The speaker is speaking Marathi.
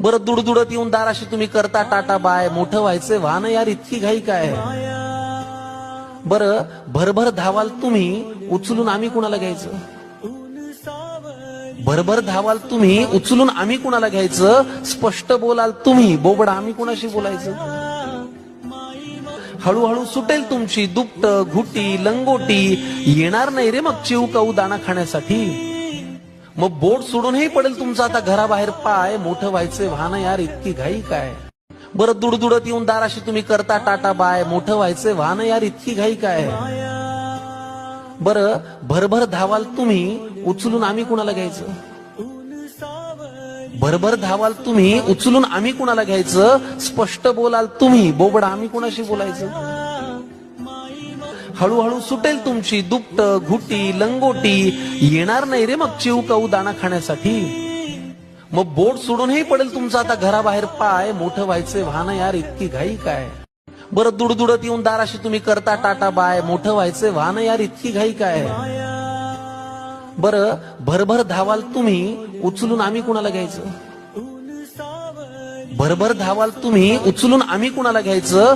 बरं दुडदुडत येऊन दाराशी तुम्ही करता टाटा बाय. मोठं व्हायचंय. वाहन यार इतकी घाई काय? बर भरभर धावाल तुम्ही उचलून आम्ही कुणाला घ्यायचं? भरभर धावाल तुम्ही उचलून आम्ही कुणाला घ्यायचं? स्पष्ट बोलाल तुम्ही बोबड आम्ही कुणाशी बोलायचं? हळूहळू सुटेल तुमची दुपट घुटी लंगोटी. येणार नाही रे मग चिव काऊ दाणा खाण्यासाठी. मग बोट सोडूनही पडेल तुमचं. आता घराबाहेर पाय मोठं व्हायचंय वाहन यार इतकी घाई काय? बरं दुडदुडत येऊन दाराशी तुम्ही करता टाटा बाय मोठं व्हायचंय वाहन यार इतकी घाई काय? बरं भरभर धावाल तुम्ही उचलून आम्ही कुणाला घ्यायचं? भरभर धावाल तुम्ही उचलून आम्ही कुणाला घ्यायचं? स्पष्ट बोलाल तुम्ही बोबडा आम्ही कुणाशी बोलायचं? हळूहळू सुटेल तुमची दुपट घुटी लंगोटी. येणार नाही रे मग चिव काऊ दाणा खाण्यासाठी. मग बोट सोडूनही पडेल तुमचा आता घराबाहेर पाय. मोठं व्हायचंय वाहन यार इतकी घाई काय? बरं दुडदुडत येऊन दाराशी तुम्ही करता टाटा बाय. मोठं व्हायचंय वाहन यार इतकी घाई काय? बरं भरभर धावाल तुम्ही उचलून आम्ही कुणाला घ्यायचं? भरभर धावाल तुम्ही उचलून आम्ही कुणाला घ्यायचं?